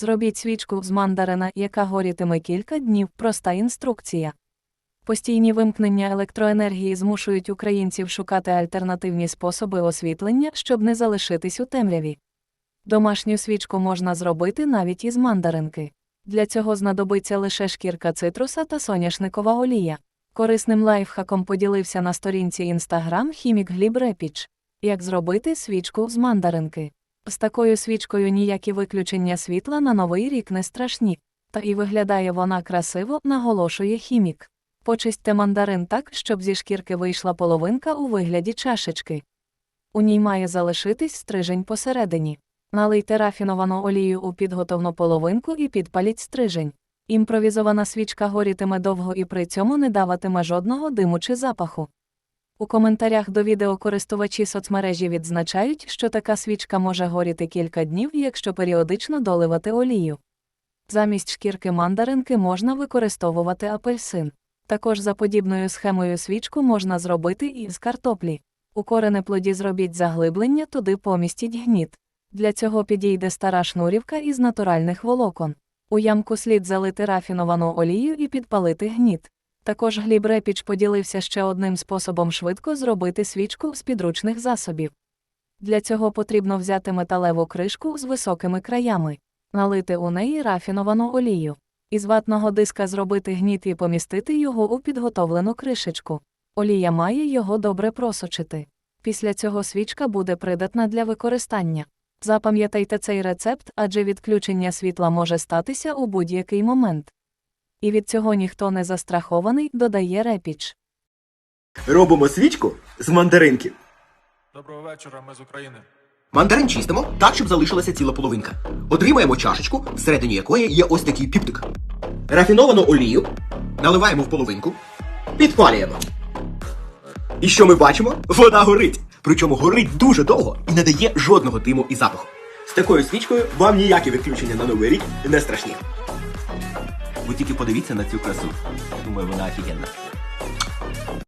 Зробіть свічку з мандарина, яка горітиме кілька днів. Проста інструкція. Постійні вимкнення електроенергії змушують українців шукати альтернативні способи освітлення, щоб не залишитись у темряві. Домашню свічку можна зробити навіть із мандаринки. Для цього знадобиться лише шкірка цитруса та соняшникова олія. Корисним лайфхаком поділився на сторінці Instagram хімік Гліб Репіч. Як зробити свічку з мандаринки? З такою свічкою ніякі виключення світла на новий рік не страшні. Та і виглядає вона красиво, наголошує хімік. Почистьте мандарин так, щоб зі шкірки вийшла половинка у вигляді чашечки. У ній має залишитись стрижень посередині. Налийте рафіновану олію у підготовну половинку і підпаліть стрижень. Імпровізована свічка горітиме довго і при цьому не даватиме жодного диму чи запаху. У коментарях до відео користувачі соцмережі відзначають, що така свічка може горіти кілька днів, якщо періодично доливати олію. Замість шкірки мандаринки можна використовувати апельсин. Також за подібною схемою свічку можна зробити і з картоплі. У корене плоді зробіть заглиблення, туди помістіть гніт. Для цього підійде стара шнурівка із натуральних волокон. У ямку слід залити рафіновану олію і підпалити гніт. Також Гліб Репіч поділився ще одним способом швидко зробити свічку з підручних засобів. Для цього потрібно взяти металеву кришку з високими краями, налити у неї рафіновану олію. Із ватного диска зробити гніт і помістити його у підготовлену кришечку. Олія має його добре просочити. Після цього свічка буде придатна для використання. Запам'ятайте цей рецепт, адже відключення світла може статися у будь-який момент. І від цього ніхто не застрахований, додає Репіч. Робимо свічку з мандаринки. Доброго вечора, ми з України. Мандарин чистимо так, щоб залишилася ціла половинка. Отримаємо чашечку, всередині якої є ось такий піптик. Рафіновану олію наливаємо в половинку, підпалюємо. І що ми бачимо? Вода горить. Причому горить дуже довго і не дає жодного диму і запаху. З такою свічкою вам ніякі відключення на новий рік не страшні. Ви тільки подивіться на цю красу. Думаю, вона офігенна.